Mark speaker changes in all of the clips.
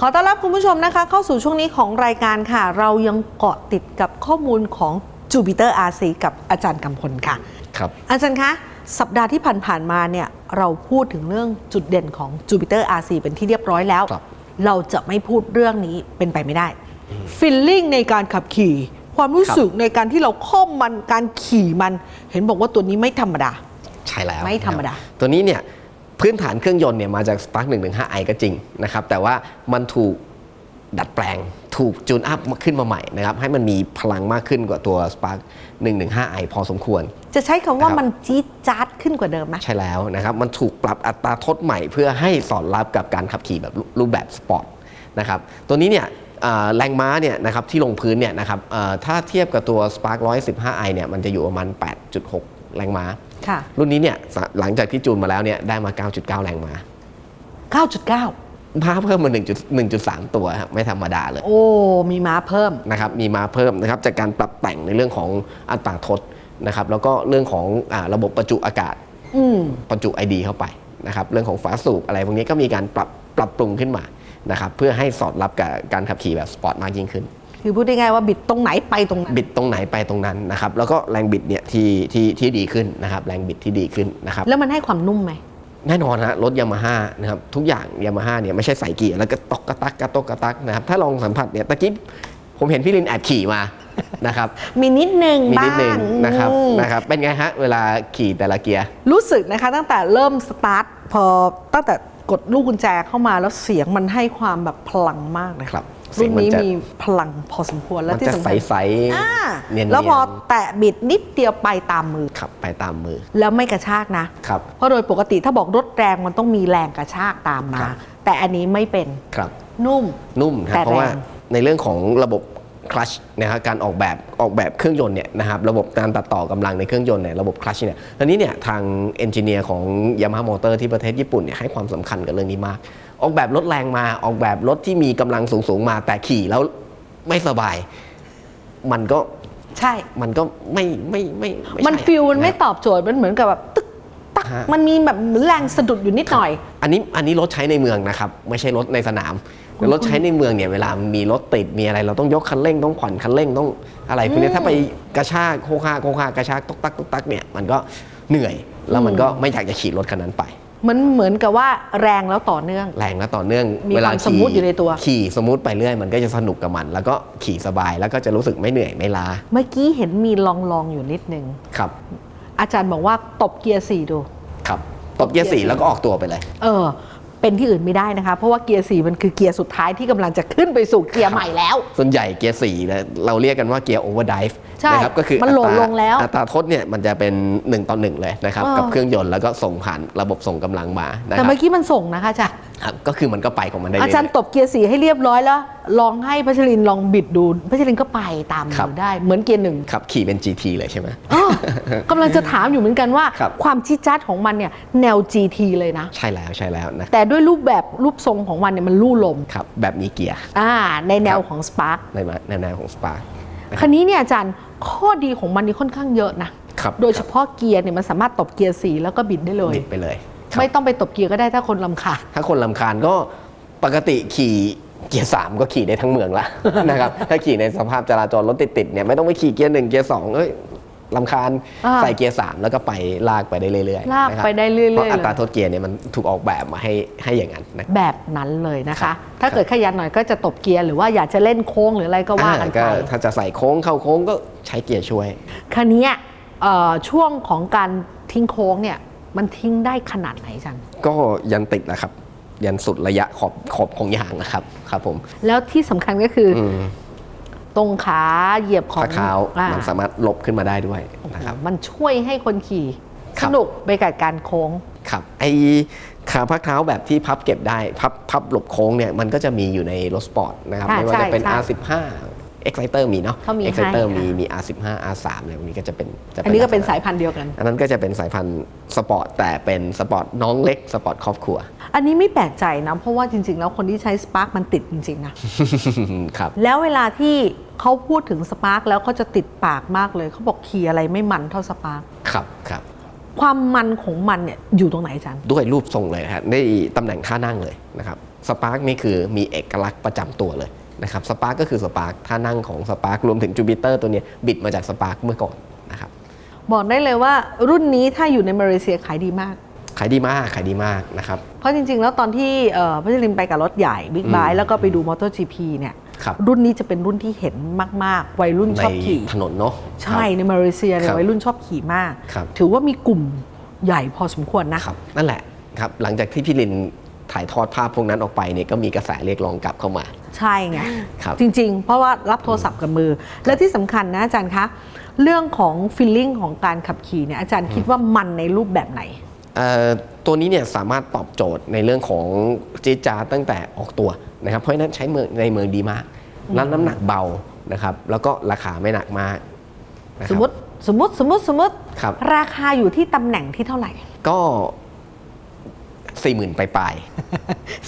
Speaker 1: ขอต้อนรับคุณผู้ชมนะคะ เข้าสู่ช่วงนี้ของรายการค่ะ เรายังเกาะติดกับข้อมูลของ Jupiter RC กับอาจารย์กำพลค่ะ
Speaker 2: ครับ
Speaker 1: อาจารย์คะสัปดาห์ที่ผ่านๆมาเนี่ยเราพูดถึงเรื่องจุดเด่นของ Jupiter RC เป็นที่เรียบร้อยแล้ว
Speaker 2: ครับ
Speaker 1: เราจะไม่พูดเรื่องนี้เป็นไปไม่ได้ฟิลลิ่งในการขับขี่ ความรู้สึกในการที่เราข้อมมันการขี่มัน เห็นบอกว่าตัวนี้ไม่ธรรมดา
Speaker 2: ใช่แล้ว
Speaker 1: ไม่ธรรมดา
Speaker 2: นะครับตัวนี้เนี่ย พื้นฐานเครื่องยนต์เนี่ยมาจาก Spark 115i ก็จริงนะครับแต่ว่ามันถูกดัดแปลงถูกจูนอัพขึ้นมาใหม่นะครับให้มันมีพลังมากขึ้นกว่าตัว Spark 115i พอสมควร
Speaker 1: จะใช้คำว่า
Speaker 2: นะครับ
Speaker 1: มันจี๊ดจ๊าดขึ้นกว่าเดิมไหม
Speaker 2: ใช่แล้วนะครับมันถูกปรับอัตราทดใหม่เพื่อให้สอดรับกับการขับขี่แบบรูรูปแบบสปอร์ตนะครับตัวนี้เนี่ยเอ่อแรงม้าเนี่ยนะครับที่ลงพื้นเนี่ยนะครับเอ่อถ้าเทียบกับตัว Spark 115i เนี่ยมันจะอยู่ประมาณ 8.6 แรงม้า
Speaker 1: ค่ะ
Speaker 2: รุ่นนี้เนี่ยสหลังจากที่จูนมาแล้วเนี่ยได้มา 9.9 แรงม้า
Speaker 1: 9.9
Speaker 2: ม้าเพิ่มมา1 1.3 ตัวครับไม่ธรรมดาเลย
Speaker 1: โอ้ มีม้าเพิ่ม
Speaker 2: นะครับมีม้าเพิ่มนะครับจากการปรับแต่งในเรื่องของอัตราทดนะครับแล้วก็เรื่องของอาระบบประจุอากาศ
Speaker 1: อืม
Speaker 2: ประจุ ID เข้าไปนะครับเรื่องของฝาสูบอะไรพวกนี้ก็มีการปรับปรับปรุงขึ้นมานะครับเพื่อให้สอดรับกับการขับขี่แบบสปอร์ตมากยิ่งขึ้น
Speaker 1: คือพูดง่ายๆว่าบิดตรงไหนไปตรงนั้น
Speaker 2: บิดตรงไหนไปตรงนั้นนะครับแล้วก็แรงบิดเนี่ยที่ที่ที่ดีขึ้นนะครับแรงบิดที่ดีขึ้นนะครับ
Speaker 1: แล้วมันให้ความนุ่มไหม
Speaker 2: แน่นอนฮะรถยามาฮ่านะครับทุกอย่างยามาฮ่าเนี่ยไม่ใช่ใส่เกียร์แล้วก็ตอกกระตักกระตกกระตักนะครับถ้าลองสัมผัสเนี่ยตะกี้ผมเห็นพี่ลินแอบขี่มานะครับ
Speaker 1: มีนิดนึง
Speaker 2: มี
Speaker 1: บ้า
Speaker 2: นิดหนึ่ง
Speaker 1: ง
Speaker 2: นะครับ
Speaker 1: อืม
Speaker 2: นะครับเป็นไงฮะเวลาขี่แต่ละเกียร์
Speaker 1: รู้สึกนะคะตั้งแต่เริ่มสตาร์ทพอตั้งแต่กดลูกกุญแจเข้ามาแล้วเสียงมันให้ความแบบพลังมากเลย
Speaker 2: ครับเสี
Speaker 1: รุ่
Speaker 2: ย
Speaker 1: น
Speaker 2: งมัน
Speaker 1: นี้
Speaker 2: จะ
Speaker 1: มีพลังพอสมควรและ
Speaker 2: มัน
Speaker 1: ที่
Speaker 2: จะ
Speaker 1: สำ
Speaker 2: ใคั
Speaker 1: ญ
Speaker 2: ส
Speaker 1: อ่า
Speaker 2: ๆเนียนๆ
Speaker 1: แล้วพอแตะบิดนิดเดียวไปตามมือ
Speaker 2: ขับไปตามมือ
Speaker 1: แล้วไม่กระชากนะ
Speaker 2: ครับ
Speaker 1: เพราะโดยปกติถ้าบอกรถแรงมันต้องมีแรงกระชากตามมา
Speaker 2: ครับ
Speaker 1: แต่อันนี้ไม่เป็น
Speaker 2: ครับ
Speaker 1: นุ่ม
Speaker 2: นุ่มครับ
Speaker 1: แต่
Speaker 2: เพราะว่า
Speaker 1: แรง
Speaker 2: ในเรื่องของระบบคลัชนะครับการออกแบบออกแบบเครื่องยนต์เนี่ยนะครับระบบการตัดต่อกำลังในเครื่องยนต์เนี่ยระบบคลัชเนี่ยตอนนี้เนี่ยทางเอนจิเนียร์ของ Yamaha Motor ที่ประเทศญี่ปุ่นเนี่ยให้ความสำคัญกับเรื่องนี้มาก ออกแบบรถแรงมาออกแบบรถที่มีกำลังสูงๆมา แต่ขี่แล้วไม่สบาย มันก็
Speaker 1: ใช่
Speaker 2: มันก็ไม่ไม่ไม่ไใช่
Speaker 1: มันฟิลมันไม่ะตอบโจทย์มันเหมือนกับแบบตึกตัก
Speaker 2: ฮะ
Speaker 1: มันมีแบบเหมือนแรงสะดุดอยู่นิดหน่อย
Speaker 2: อันนี้อันนี้รถใช้ในเมืองนะครับ ไม่ใช่รถในสนามแต่รถใช้ในเมืองเนี่ยเวลามีรถติดมีอะไร เราต้องยกคันเร่งต้องผ่อนคันเร่งต้องอะไรพวกนี้ถ้าไปกระชากโคกาโคกากระชากตกตักตกตักเนี่ยมันก็เหนื่อยแล้วมันก็ไม่อยากจะขี่รถคันนั้นไป
Speaker 1: มันเหมือนกับว่าแรงแล้วต่อเนื่อง
Speaker 2: แรงและต่อเนื่อง
Speaker 1: มี
Speaker 2: เวลา
Speaker 1: ความสมูทอยู่ในตัว
Speaker 2: ขี่สมูทไปเรื่อยมันก็จะสนุกกับมัน แล้วก็ขี่สบายแล้วก็จะรู้สึกไม่เหนื่อยไม่ล้า
Speaker 1: เมื่อกี้เห็นมีลองลองๆอยู่นิดนึง
Speaker 2: ครับ
Speaker 1: อาจารย์บอกว่าตบเกียร์สี่ดู
Speaker 2: ครับ ตบเกียร์สี่แล้วก็ออกตัวไปเลย
Speaker 1: เออ เป็นที่อื่นไม่ได้นะคะ เพราะว่าเกียร์สี่มันคือเกียร์สุดท้ายที่กำลังจะขึ้นไปสู่เกียร์ใหม่แล้ว
Speaker 2: ส่วนใหญ่เกียร์สี่เนี่ยเราเรียกกันว่าเกียร์โอเวอร์ไดฟ์
Speaker 1: ใช่
Speaker 2: นะครับก็คือ
Speaker 1: มันโหลด
Speaker 2: อัตรา
Speaker 1: ลงแล้ว
Speaker 2: อัตราทดเนี่ยมันจะเป็น 1 ต่อ 1 เลยนะครับ
Speaker 1: เออ
Speaker 2: กับเครื่องยนต์แล้วก็ส่งผ่านระบบส่งกำลังมานะค
Speaker 1: แต่
Speaker 2: รับ
Speaker 1: เมื่อกี้มันส่งนะคะอาจารย์
Speaker 2: ครับ ก็คือมันก็ไปของมันได้
Speaker 1: อาจารย์ตบเกียร์สี่ให้เรียบร้อยแล้ว ลองให้พัชรินลองบิดดูพัชรินก็ไปตาม
Speaker 2: ครั
Speaker 1: มื
Speaker 2: บ
Speaker 1: อได้เหมือนเกียร์หนึ่ง
Speaker 2: ครับขี่เป็น GT เลยใช่ไหม
Speaker 1: อ้อกำลังจะถามอยู่เหมือนกันว่า
Speaker 2: ครับ
Speaker 1: ความชี้จัดของมันเนี่ยแนว GT เลยนะ
Speaker 2: ใช่แล้วใช่แล้วนะ
Speaker 1: แต่ด้วยรูปแบบรูปทรงของมันเนี่ยมันลู่ลม
Speaker 2: ครับแบบมีเกียร์
Speaker 1: อ่าในแนว
Speaker 2: ครับ
Speaker 1: ของ Spark
Speaker 2: ในมาในแนวของ Spark
Speaker 1: คันนี้เนี่ยอาจารย์ข้อดีของมันนี่ค่อนข้างเยอะนะ
Speaker 2: ครับ
Speaker 1: โดยเฉพาะเกียร์เนี่ยมันสามารถตบเกียร์สี่แล้วก็บิดได้เลย
Speaker 2: บิดไปเลยครับ
Speaker 1: ไม่ต้องไปตบเกียร์ก็ได้ถ้าคนลำคาญ
Speaker 2: ถ้าคนลำคาญก็ปกติขี่เกียร์สามก็ขี่ได้ทั้งเมืองละนะครับ ถ้าขี่ในสภาพจราจรรถติดๆเนี่ยไม่ต้องไปขี่เกียร์หนึ่งเกียร์สองเอ้ยลำคาญ
Speaker 1: อ่า
Speaker 2: ใส่เกียร์สามแล้วก็ไปลากไปได้เรื่อยๆ
Speaker 1: ลาก
Speaker 2: นะครับ
Speaker 1: ไปได้เรื่อยๆ
Speaker 2: เพราะอัตรา
Speaker 1: เลย
Speaker 2: โทษเกียร์เนี่ยมันถูกออกแบบมาให้ให้อย่างนั้นนะ
Speaker 1: แบบนั้นเลยนะ
Speaker 2: ครั
Speaker 1: คะ
Speaker 2: บ
Speaker 1: ถ้าเกิดขยันหน่อยก็จะตบเกียร์หรือว่าอยากจะเล่นโค้งหรืออะไรก็ว่ากัน
Speaker 2: อ่
Speaker 1: ไป
Speaker 2: ถ้าจะใส่โค้งเข้าโค้งก็ใช้เกียร์ช่วย
Speaker 1: คันนี้เอ่อช่วงของการทิ้งโค้งเนี่ย มันทิ้งได้ขนาดไหนอาจัน
Speaker 2: ก็ยันติดนะครับ ยันสุดระยะขอบขอบของยางนะครับครับผม
Speaker 1: แล้วที่สำคัญก็คืออ
Speaker 2: อืม
Speaker 1: ตรงขาเหยียบของ
Speaker 2: ขาเท้า
Speaker 1: อ่า
Speaker 2: มันสามารถหลบขึ้นมาได้ด้วยนะครับ
Speaker 1: มันช่วยให้คนขี่
Speaker 2: ค
Speaker 1: ส
Speaker 2: รับ
Speaker 1: นุกไปกับการโค้ง
Speaker 2: ครับไอขาพักเท้าแบบที่พับเก็บได้ พับพับหลบโค้งเนี่ยมันก็จะมีอยู่ในรถสปอร์ตนะครับ
Speaker 1: อ่า
Speaker 2: ไม่ว่าจะเป็น
Speaker 1: ใช่
Speaker 2: R15 Exciter มีเนาะ
Speaker 1: เขามีให้
Speaker 2: Exciter
Speaker 1: ค่ะ
Speaker 2: มีมี R15 R3 อะไรพวกนี้ก็จะเป็นจะ
Speaker 1: อันนี้ก็เป็น
Speaker 2: ลัษณะ
Speaker 1: สายพันธุ์เดียวกัน
Speaker 2: อันนั้นก็จะเป็นสายพันธุ์สปอร์ตแต่เป็นสปอร์ตน้องเล็กสปอร์ตครอบครัว
Speaker 1: อันนี้ไม่แปลกใจนะ เพราะว่าจริง ๆ แล้วคนที่ใช้ Spark มันติดจริง ๆ นะ
Speaker 2: ครับ
Speaker 1: แล้วเวลาที่เขาพูดถึง Spark แล้วเขาจะติดปากมากเลยเขาบอกขี่อะไรไม่มันเท่า Spark
Speaker 2: ครับครับ
Speaker 1: ความมันของมันเนี่ยอยู่ตรงไหนอาจารย์
Speaker 2: ด้วยรูปทรงเลยครับในตำแหน่งท่านั่งเลยนะครับสปาร์กนี่คือมีเอกลักษณ์ประจำตัวเลย นะครับสปาร์กก็คือสปาร์กท่านั่งของสปาร์กรวมถึงจูปิเตอร์ตัวเนี้ยบิดมาจากสปาร์กเมื่อก่อนนะครับ
Speaker 1: บอกได้เลยว่ารุ่นนี้ถ้าอยู่ในมาเลเซียขายดีมาก
Speaker 2: ขายดีมากขายดีมากนะครับ
Speaker 1: เพราะจริง ๆ แล้วตอนที่เอ่อพัชรินไปกับรถใหญ่บิ๊กไบ
Speaker 2: อื
Speaker 1: ค์
Speaker 2: ม
Speaker 1: แล้วก็ไปดูมอเตอร์จีพีเนี่ย
Speaker 2: ครับ
Speaker 1: รุ่นนี้จะเป็นรุ่นที่เห็นมาก ๆ วัยรุ่น
Speaker 2: ใน
Speaker 1: ชอบขี่
Speaker 2: ถนนเนาะ
Speaker 1: ใช่ในมาเลเซียเนี่ย
Speaker 2: ครับ
Speaker 1: วัยรุ่นชอบขี่มาก
Speaker 2: ครับ
Speaker 1: ถือว่ามีกลุ่มใหญ่พอสมควรนะ
Speaker 2: ครับนั่นแหละครับหลังจากที่พี่ลิน ถ่ายทอดภาพพวกนั้นออกไปเนี่ยก็มีกระแสเรียกร้องกลับเข้ามา
Speaker 1: ใช่ไง
Speaker 2: ครับ
Speaker 1: จริง ๆ เพราะว่ารับโทรศัพท์กับมือ และที่สำคัญนะอาจารย์คะ เรื่องของฟีลลิ่งของการขับขี่เนี่ยอาจารย์คิดว่ามันในรูปแบบไหน
Speaker 2: เอ่อตัวนี้เนี่ยสามารถตอบโจทย์ในเรื่องของจีดจาดตั้งแต่ออกตัวนะครับ เพราะฉะนั้นใช้เมืองในเมืองดีมากแล้วน้ำหนักเบานะครับแล้วก็ราคาไม่หนักมากนะค
Speaker 1: ส
Speaker 2: รับ
Speaker 1: มมติสมมติสมมติสมมติ
Speaker 2: ครับ
Speaker 1: ราคาอยู่ที่ตำแหน่งที่เท่าไหร่
Speaker 2: ก็ สี่หมื่นปลาย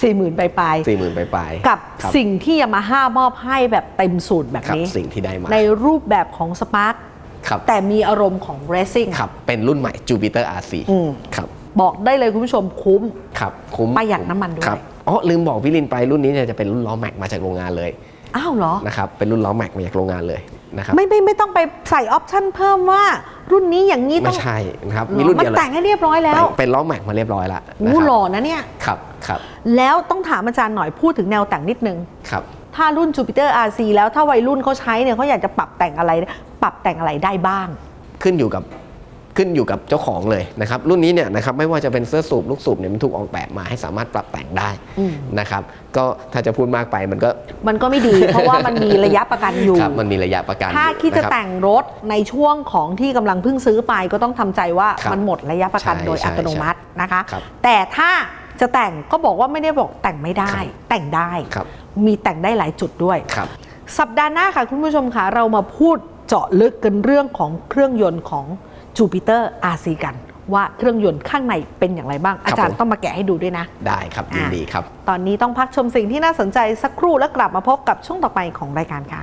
Speaker 1: สี่หมื่นปลาย
Speaker 2: ๆสี่หมื่นปลาย
Speaker 1: ๆกับ
Speaker 2: ครับ
Speaker 1: สิ่งที่ยามาฮ่ามอบให้แบบเต็มสูตรแบบ
Speaker 2: ครับ
Speaker 1: นี้
Speaker 2: สิ่งที่ได้มา
Speaker 1: ในรูปแบบของสปาร์ k
Speaker 2: ครับ
Speaker 1: แต่มีอารมณ์ของ racing
Speaker 2: ครับเป็นรุ่นใหม่ Jupiter RC
Speaker 1: อืม
Speaker 2: ครับ
Speaker 1: บอกได้เลยคุณผู้ชมคุ้ม
Speaker 2: ครับคุ้ม
Speaker 1: ประหยัดน้ำมันด้วย
Speaker 2: ครับอ๋อลืมบอกพี่ลินไปรุ่นนี้เนี่ยจะเป็นรุ่นล้อแม็กมาจากโรงงานเลย
Speaker 1: อ้าวเหรอ
Speaker 2: นะครับเป็นรุ่นล้อแม็กมาจากโรงงานเลย นะครับ
Speaker 1: ไม่ไม่ไม่ต้องไปใส่ออปชั่นเพิ่มว่า รุ่นนี้อย่างนี้ต้
Speaker 2: ไม่
Speaker 1: อง
Speaker 2: ใช่นะครับ
Speaker 1: หรอ
Speaker 2: มีรุ่น
Speaker 1: มัน
Speaker 2: เดียวเลย
Speaker 1: แต่งให้เรียบร้อยแล้ว
Speaker 2: แต่งเป็นล้อแม็กมาเรียบร้อยแล้วนะ
Speaker 1: อู้
Speaker 2: ค
Speaker 1: ห
Speaker 2: รั
Speaker 1: ล่อนะเนี่ย
Speaker 2: ครับครับ
Speaker 1: แล้วต้องถามอาจารย์หน่อยพูดถึงแนวแต่งนิดนึง
Speaker 2: ครับ
Speaker 1: ถ้ารุ่น Jupiter RC แล้วถ้าวัยรุ่นเขาใช้เนี่ยเขาอยากจะปรับแต่งอะไร ปรับแต่งอะไรได้บ้าง
Speaker 2: ขึ้นอยู่กับ ขึ้นอยู่กับเจ้าของเลยนะครับรุ่นนี้เนี่ยนะครับไม่ว่าจะเป็นเสื้อสูบลูกสูบเนี่ยมันถูกออกแบบมาให้สามารถปรับแต่งได้
Speaker 1: อืม
Speaker 2: นะครับก็ถ้าจะพูดมากไปมันก็
Speaker 1: มันก็ไม่ดี เพราะว่ามันมีระยะประกันอยู่
Speaker 2: ครับมันมีระยะประกัน
Speaker 1: ถ้า
Speaker 2: อยู่
Speaker 1: คิดจะ
Speaker 2: นรับ
Speaker 1: แต่งรถในช่วงของที่กำลังเพิ่งซื้อไปก็ต้องทำใจว่า
Speaker 2: ครับ
Speaker 1: มันหมดระยะประกัน
Speaker 2: ใช่
Speaker 1: โดย
Speaker 2: ใช่
Speaker 1: อัตโนมัตินะคะ
Speaker 2: ครับ
Speaker 1: แต่ถ้าจะแต่งก็บอกว่าไม่ได้บอกแต่งไม่ได้
Speaker 2: ครับ
Speaker 1: แต่งได้
Speaker 2: ครับ
Speaker 1: มีแต่งได้หลายจุดด้วย
Speaker 2: ครับ
Speaker 1: สัปดาห์หน้าค่ะคุณผู้ชมค่ะเรามาพูดเจาะลึกกันเรื่องของเครื่องยนต์ของ Jupiter RC กัน ว่าเครื่องยนต์ข้างในเป็นอย่างไรบ้าง อาจารย์
Speaker 2: ผม
Speaker 1: ต้องมาแกะให้ดูด้วยนะ
Speaker 2: ได้ครับยินดีครับ
Speaker 1: ตอนนี้ต้องพักชมสิ่งที่น่าสนใจสักครู่แล้วกลับมาพบกับช่วงต่อไปของรายการค่ะ